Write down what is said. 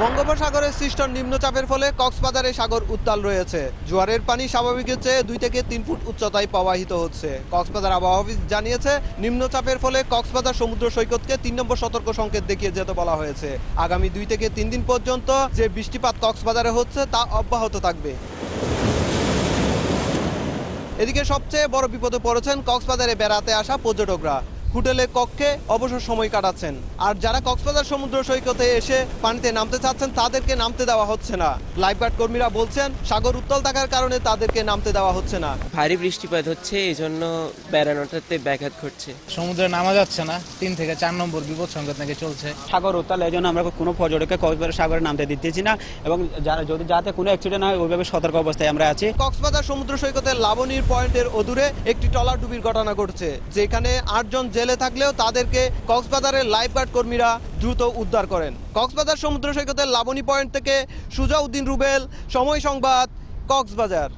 বঙ্গোপসাগরে সৃষ্ট নিম্নচাপের ফলে কক্সবাজারে সাগর উত্তাল রয়েছে। জোয়ারের পানি স্বাভাবিকের চেয়ে দুই থেকে তিন ফুট উচ্চতায় প্রবাহিত হচ্ছে। কক্সবাজার আবহাওয়া অফিস জানিয়েছে, নিম্নচাপের ফলে কক্সবাজার সমুদ্র সৈকতকে তিন নম্বর সতর্ক সংকেত দেখিয়ে যেতে বলা হয়েছে। আগামী দুই থেকে তিন দিন পর্যন্ত যে বৃষ্টিপাত কক্সবাজারে হচ্ছে, তা অব্যাহত থাকবে। এদিকে সবচেয়ে বড় বিপদে পড়েছেন কক্সবাজারে বেড়াতে আসা পর্যটকরা। হোটেলে কক্ষে অবসর সময় কাটাচ্ছেন। আর যারা কক্সবাজার সমুদ্র সৈকতে এসে পানিতে নামতে চাচ্ছেন তাদেরকে নামতে দেওয়া হচ্ছে না। লাইফগার্ড কর্মীরা বলছেন সাগর উত্তাল থাকার কারণে তাদেরকে নামতে দেওয়া হচ্ছে না। ভারী বৃষ্টিপাত হচ্ছে এই জন্য বেড়ানোটাতে ব্যাঘাত ঘটছে। সমুদ্রে নামা যাচ্ছে না তিন থেকে চার নম্বর বিপদ সংকেত নাকি চলছে। সাগর উত্তাল এই জন্য আমরা কোনো পর্যটককে কক্সবাজার সাগরে নামতে দিতেছি না এবং যারা যদি যাতে কোনো অ্যাক্সিডেন্ট হয় ওইভাবে সতর্ক অবস্থায় আমরা আছি। কক্সবাজার সমুদ্র সৈকতের লাবণীর পয়েন্টের অদূরে একটি ট্রলার ডুবির ঘটনা ঘটছে যেখানে আটজন জেলে থাকলেও তাদেরকে কক্সবাজারের লাইফগার্ড কর্মীরা দ্রুত উদ্ধার করেন। কক্সবাজার সমুদ্র সৈকতের লাবণী পয়েন্ট থেকে সুজাউদ্দিন রুবেল, সময় সংবাদ, কক্সবাজার।